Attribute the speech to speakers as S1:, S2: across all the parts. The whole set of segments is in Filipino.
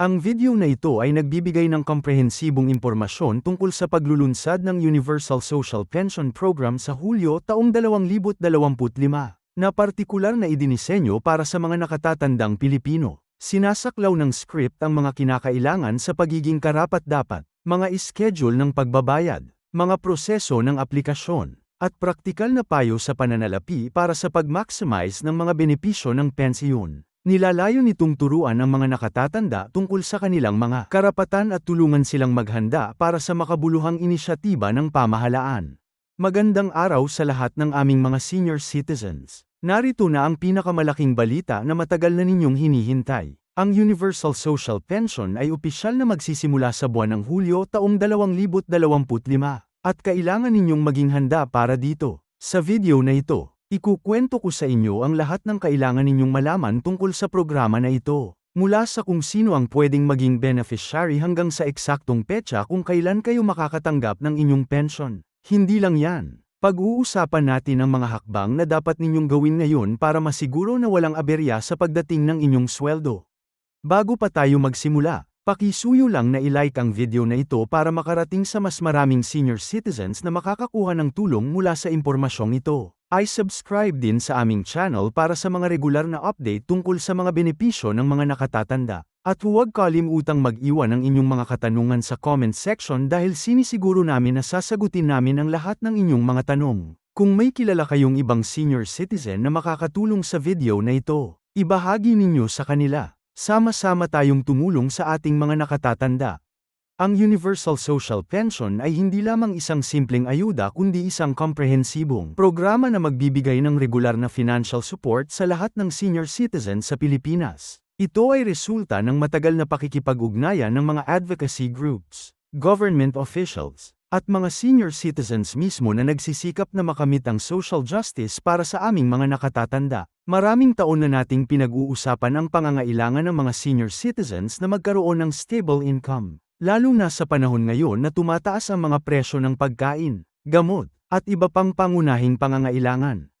S1: Ang video na ito ay nagbibigay ng komprehensibong impormasyon tungkol sa paglulunsad ng Universal Social Pension Program sa Hulyo taong 2025, na partikular na idinisenyo para sa mga nakatatandang Pilipino. Sinasaklaw ng script ang mga kinakailangan sa pagiging karapat-dapat, mga schedule ng pagbabayad, mga proseso ng aplikasyon, at praktikal na payo sa pananalapi para sa pag-maximize ng mga benepisyo ng pensiyon. Nilalayo nitong turuan ang mga nakatatanda tungkol sa kanilang mga karapatan at tulungan silang maghanda para sa makabuluhang inisyatiba ng pamahalaan. Magandang araw sa lahat ng aming mga senior citizens. Narito na ang pinakamalaking balita na matagal na ninyong hinihintay. Ang Universal Social Pension ay opisyal na magsisimula sa buwan ng Hulyo taong 2025 at kailangan ninyong maging handa para dito. Sa video na ito, Ikukwento ko sa inyo ang lahat ng kailangan ninyong malaman tungkol sa programa na ito. Mula sa kung sino ang pwedeng maging beneficiary hanggang sa eksaktong petsa kung kailan kayo makakatanggap ng inyong pension. Hindi lang yan. Pag-uusapan natin ang mga hakbang na dapat ninyong gawin ngayon para masiguro na walang aberya sa pagdating ng inyong sweldo. Bago pa tayo magsimula, pakisuyo lang na ilike ang video na ito para makarating sa mas maraming senior citizens na makakakuha ng tulong mula sa impormasyong ito ay subscribe din sa aming channel para sa mga regular na update tungkol sa mga benepisyo ng mga nakatatanda. At huwag kalimutang mag-iwan ng inyong mga katanungan sa comment section dahil sinisiguro namin na sasagutin namin ang lahat ng inyong mga tanong. Kung may kilala kayong ibang senior citizen na makakatulong sa video na ito, ibahagi ninyo sa kanila. Sama-sama tayong tumulong sa ating mga nakatatanda. Ang Universal Social Pension ay hindi lamang isang simpleng ayuda kundi isang komprehensibong programa na magbibigay ng regular na financial support sa lahat ng senior citizens sa Pilipinas. Ito ay resulta ng matagal na pakikipag-ugnayan ng mga advocacy groups, government officials, at mga senior citizens mismo na nagsisikap na makamit ang social justice para sa aming mga nakatatanda. Maraming taon na nating pinag-uusapan ang pangangailangan ng mga senior citizens na magkaroon ng stable income. Lalo na sa panahon ngayon na tumataas ang mga presyo ng pagkain, gamot, at iba pang pangunahing pangangailangan.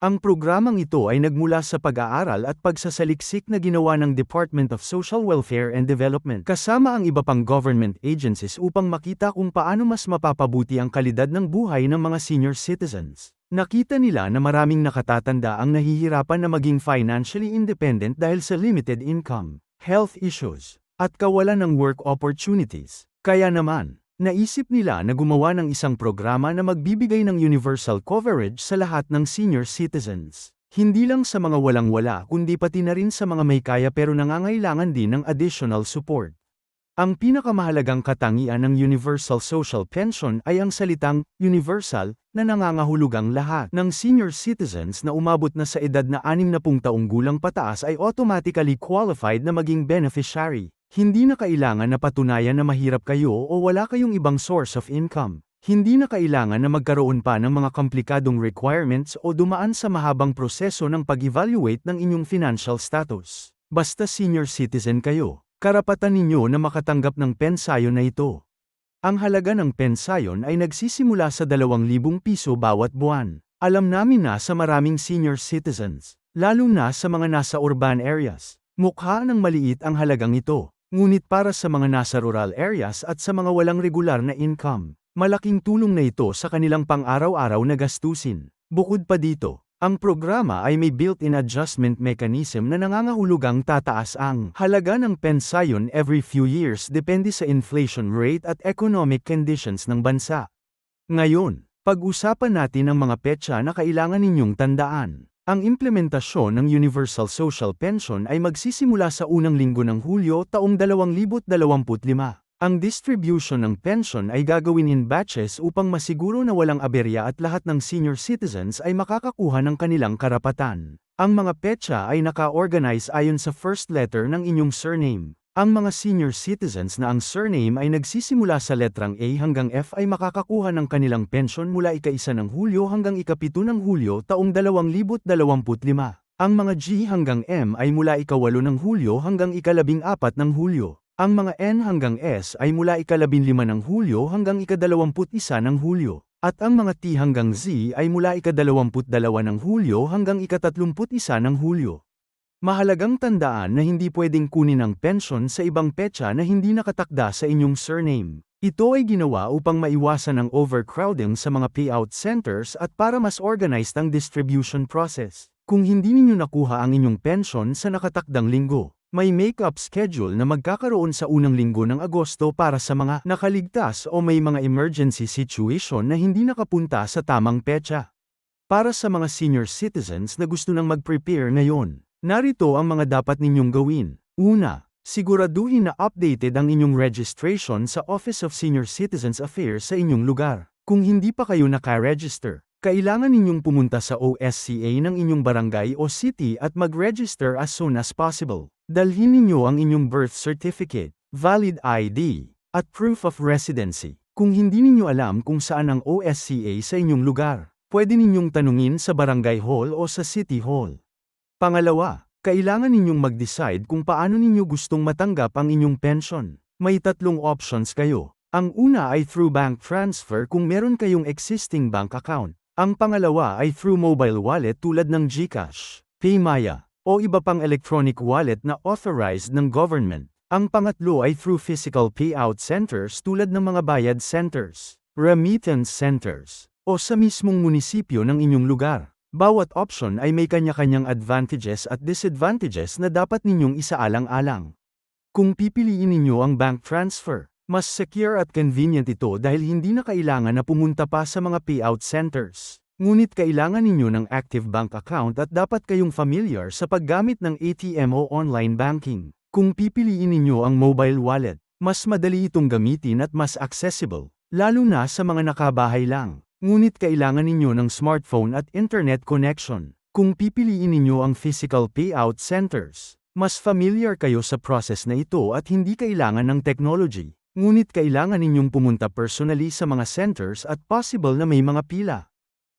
S1: Ang programang ito ay nagmula sa pag-aaral at pagsasaliksik na ginawa ng Department of Social Welfare and Development kasama ang iba pang government agencies upang makita kung paano mas mapapabuti ang kalidad ng buhay ng mga senior citizens. Nakita nila na maraming nakatatanda ang nahihirapan na maging financially independent dahil sa limited income, health issues, at kawalan ng work opportunities. Kaya naman, naisip nila na gumawa ng isang programa na magbibigay ng universal coverage sa lahat ng senior citizens. Hindi lang sa mga walang-wala kundi pati na rin sa mga may kaya pero nangangailangan din ng additional support. Ang pinakamahalagang katangian ng Universal Social Pension ay ang salitang universal na nangangahulugang lahat ng senior citizens na umabot na sa edad na 60 taong gulang pataas ay automatically qualified na maging beneficiary. Hindi na kailangan na patunayan na mahirap kayo o wala kayong ibang source of income. Hindi na kailangan na magkaroon pa ng mga komplikadong requirements o dumaan sa mahabang proseso ng pag-evaluate ng inyong financial status. Basta senior citizen kayo, karapatan ninyo na makatanggap ng pensayon na ito. Ang halaga ng pensayon ay nagsisimula sa 2,000 piso bawat buwan. Alam namin na sa maraming senior citizens, lalo na sa mga nasa urban areas, mukha ng maliit ang halagang ito. Ngunit para sa mga nasa rural areas at sa mga walang regular na income, malaking tulong na ito sa kanilang pang-araw-araw na gastusin. Bukod pa dito, ang programa ay may built-in adjustment mechanism na nangangahulugang tataas ang halaga ng pensayon every few years depende sa inflation rate at economic conditions ng bansa. Ngayon, pag-usapan natin ang mga petsa na kailangan ninyong tandaan. Ang implementasyon ng Universal Social Pension ay magsisimula sa unang linggo ng Hulyo taong 2025. Ang distribution ng pension ay gagawin in batches upang masiguro na walang aberya at lahat ng senior citizens ay makakakuha ng kanilang karapatan. Ang mga petsa ay naka-organize ayon sa first letter ng inyong surname. Ang mga senior citizens na ang surname ay nagsisimula sa letrang A hanggang F ay makakakuha ng kanilang pensyon mula ika-isa ng Hulyo hanggang ikapito ng Hulyo taong 2025. Ang mga G hanggang M ay mula ikawalo ng Hulyo hanggang ikalabing apat ng Hulyo. Ang mga N hanggang S ay mula ikalabing lima ng Hulyo hanggang ikadalawamput isa ng Hulyo. At ang mga T hanggang Z ay mula ikadalawamput dalawa ng Hulyo hanggang ikatatlumput isa ng Hulyo. Mahalagang tandaan na hindi pwedeng kunin ang pensyon sa ibang petsa na hindi nakatakda sa inyong surname. Ito ay ginawa upang maiwasan ang overcrowding sa mga payout centers at para mas organized ang distribution process. Kung hindi ninyo nakuha ang inyong pensyon sa nakatakdang linggo, may make-up schedule na magkakaroon sa unang linggo ng Agosto para sa mga nakaligtas o may mga emergency situation na hindi nakapunta sa tamang petsa. Para sa mga senior citizens na gusto nang mag-prepare ngayon, narito ang mga dapat ninyong gawin. Una, siguraduhin na updated ang inyong registration sa Office of Senior Citizens Affairs sa inyong lugar. Kung hindi pa kayo naka-register, kailangan ninyong pumunta sa OSCA ng inyong barangay o city at mag-register as soon as possible. Dalhin ninyo ang inyong birth certificate, valid ID, at proof of residency. Kung hindi ninyo alam kung saan ang OSCA sa inyong lugar, pwede ninyong tanungin sa barangay hall o sa city hall. Pangalawa, kailangan ninyong mag-decide kung paano ninyo gustong matanggap ang inyong pension. May tatlong options kayo. Ang una ay through bank transfer kung meron kayong existing bank account. Ang pangalawa ay through mobile wallet tulad ng GCash, Paymaya, o iba pang electronic wallet na authorized ng government. Ang pangatlo ay through physical payout centers tulad ng mga bayad centers, remittance centers, o sa mismong munisipyo ng inyong lugar. Bawat option ay may kanya-kanyang advantages at disadvantages na dapat ninyong isaalang-alang. Kung pipiliin ninyo ang bank transfer, mas secure at convenient ito dahil hindi na kailangan na pumunta pa sa mga payout centers. Ngunit kailangan ninyo ng active bank account at dapat kayong familiar sa paggamit ng ATM o online banking. Kung pipiliin ninyo ang mobile wallet, mas madali itong gamitin at mas accessible, lalo na sa mga nakabahay lang. Ngunit kailangan ninyo ng smartphone at internet connection. Kung pipiliin ninyo ang physical payout centers, mas familiar kayo sa process na ito at hindi kailangan ng technology. Ngunit kailangan ninyong pumunta personally sa mga centers at possible na may mga pila.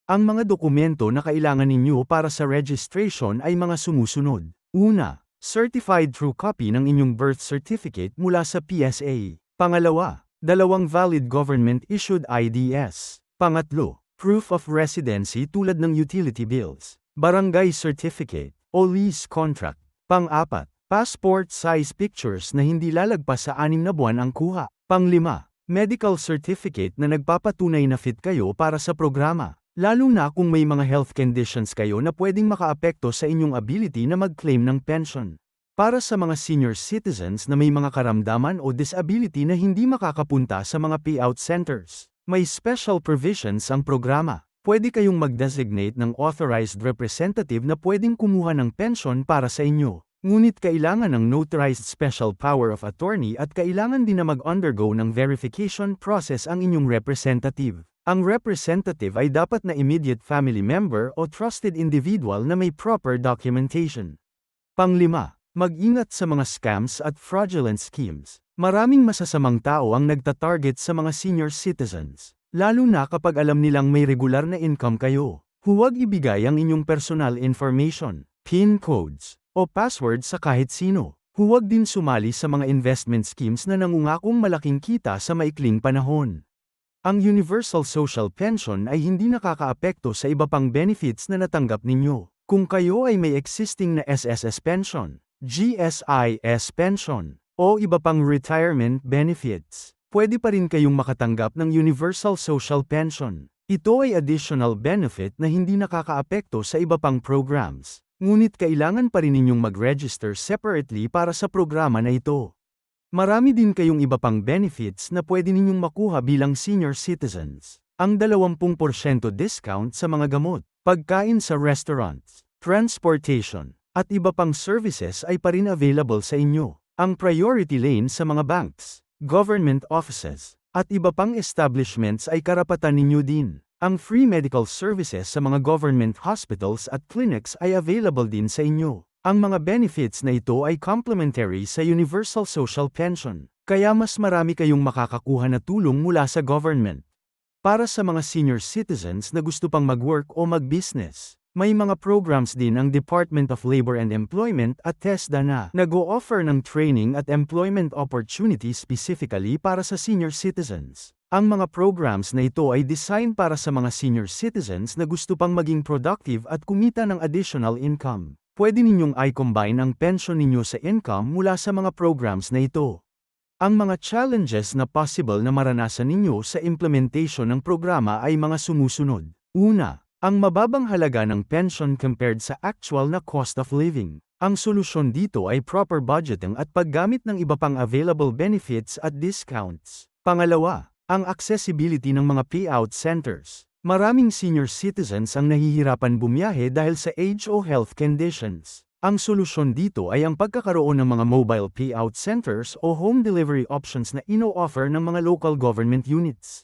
S1: Ang mga dokumento na kailangan ninyo para sa registration ay mga sumusunod. Una, certified true copy ng inyong birth certificate mula sa PSA. Pangalawa, dalawang valid government-issued IDS. Pangatlo, proof of residency tulad ng utility bills, barangay certificate, o lease contract. Pang-apat, passport size pictures na hindi lalagpas sa anim na buwan ang kuha. Panglima, medical certificate na nagpapatunay na fit kayo para sa programa. Lalo na kung may mga health conditions kayo na pwedeng makaapekto sa inyong ability na mag-claim ng pension. Para sa mga senior citizens na may mga karamdaman o disability na hindi makakapunta sa mga payout centers. May special provisions ang programa. Pwede kayong mag-designate ng authorized representative na pwedeng kumuha ng pension para sa inyo. Ngunit kailangan ng notarized special power of attorney at kailangan din na mag-undergo ng verification process ang inyong representative. Ang representative ay dapat na immediate family member o trusted individual na may proper documentation. Panglima, mag-ingat sa mga scams at fraudulent schemes. Maraming masasamang tao ang nagtatarget sa mga senior citizens, lalo na kapag alam nilang may regular na income kayo. Huwag ibigay ang inyong personal information, PIN codes, o password sa kahit sino. Huwag din sumali sa mga investment schemes na nangungakong malaking kita sa maikling panahon. Ang Universal Social Pension ay hindi nakakaapekto sa iba pang benefits na natanggap ninyo. Kung kayo ay may existing na SSS pension, GSIS pension, o iba pang retirement benefits. Pwede pa rin kayong makatanggap ng Universal Social Pension. Ito ay additional benefit na hindi nakakaapekto sa iba pang programs. Ngunit kailangan pa rin ninyong mag-register separately para sa programa na ito. Marami din kayong iba pang benefits na pwede ninyong makuha bilang senior citizens. Ang 20% discount sa mga gamot, pagkain sa restaurants, transportation, at iba pang services ay pa rin available sa inyo. Ang priority lane sa mga banks, government offices, at iba pang establishments ay karapatan ninyo din. Ang free medical services sa mga government hospitals at clinics ay available din sa inyo. Ang mga benefits na ito ay complementary sa Universal Social Pension, kaya mas marami kayong makakakuha na tulong mula sa government. Para sa mga senior citizens na gusto pang mag-work o mag-business, may mga programs din ang Department of Labor and Employment at TESDA na nag-o-offer ng training at employment opportunities specifically para sa senior citizens. Ang mga programs na ito ay design para sa mga senior citizens na gusto pang maging productive at kumita ng additional income. pwede ninyong i-combine ang pension ninyo sa income mula sa mga programs na ito. Ang mga challenges na possible na maranasan ninyo sa implementation ng programa ay mga sumusunod. Una, ang mababang halaga ng pension compared sa actual na cost of living. Ang solusyon dito ay proper budgeting at paggamit ng iba pang available benefits at discounts. Pangalawa, ang accessibility ng mga payout centers. Maraming senior citizens ang nahihirapan bumiyahe dahil sa age o health conditions. Ang solusyon dito ay ang pagkakaroon ng mga mobile payout centers o home delivery options na ino-offer ng mga local government units.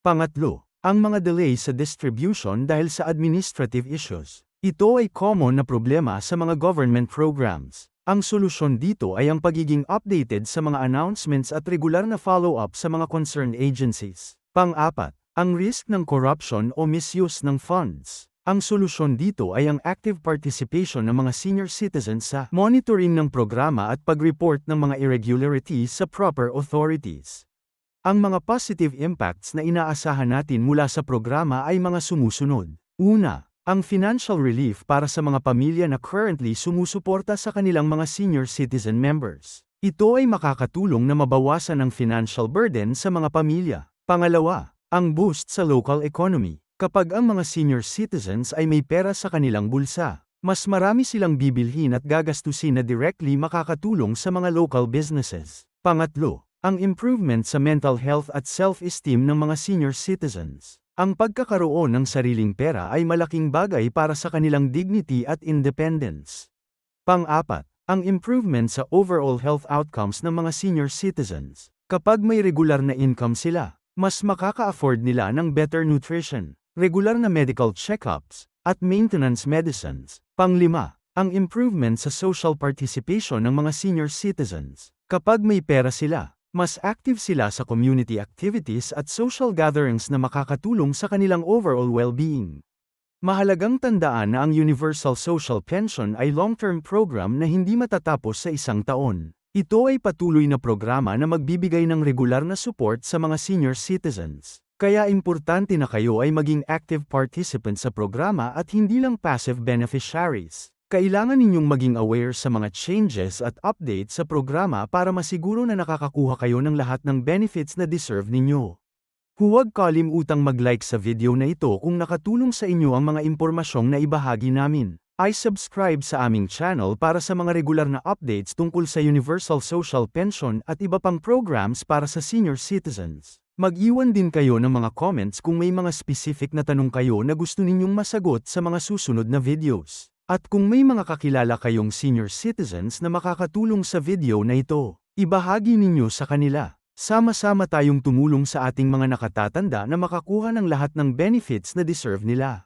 S1: Pangatlo, ang mga delay sa distribution dahil sa administrative issues. Ito ay common na problema sa mga government programs. Ang solusyon dito ay ang pagiging updated sa mga announcements at regular na follow-up sa mga concerned agencies. Pang-apat, ang risk ng corruption o misuse ng funds. Ang solusyon dito ay ang active participation ng mga senior citizens sa monitoring ng programa at pag-report ng mga irregularities sa proper authorities. Ang mga positive impacts na inaasahan natin mula sa programa ay mga sumusunod. Una, ang financial relief para sa mga pamilya na currently sumusuporta sa kanilang mga senior citizen members. Ito ay makakatulong na mabawasan ang financial burden sa mga pamilya. Pangalawa, ang boost sa local economy. Kapag ang mga senior citizens ay may pera sa kanilang bulsa, mas marami silang bibilhin at gagastusin na directly makakatulong sa mga local businesses. Pangatlo, ang improvement sa mental health at self-esteem ng mga senior citizens. Ang pagkakaroon ng sariling pera ay malaking bagay para sa kanilang dignity at independence. Pang-apat, ang improvement sa overall health outcomes ng mga senior citizens. Kapag may regular na income sila, mas makaka-afford nila ng better nutrition, regular na medical checkups, at maintenance medicines. Panglima, ang improvement sa social participation ng mga senior citizens. Kapag may pera sila, mas active sila sa community activities at social gatherings na makakatulong sa kanilang overall well-being. Mahalagang tandaan na ang Universal Social Pension ay long-term program na hindi matatapos sa isang taon. Ito ay patuloy na programa na magbibigay ng regular na support sa mga senior citizens. Kaya importante na kayo ay maging active participant sa programa at hindi lang passive beneficiaries. Kailangan ninyong maging aware sa mga changes at updates sa programa para masiguro na nakakakuha kayo ng lahat ng benefits na deserve ninyo. Huwag kalimutang mag-like sa video na ito kung nakatulong sa inyo ang mga impormasyong na ibahagi namin. I subscribe sa aming channel para sa mga regular na updates tungkol sa Universal Social Pension at iba pang programs para sa senior citizens. Mag-iwan din kayo ng mga comments kung may mga specific na tanong kayo na gusto ninyong masagot sa mga susunod na videos. At kung may mga kakilala kayong senior citizens na makakatulong sa video na ito, ibahagi ninyo sa kanila. Sama-sama tayong tumulong sa ating mga nakatatanda na makakuha ng lahat ng benefits na deserve nila.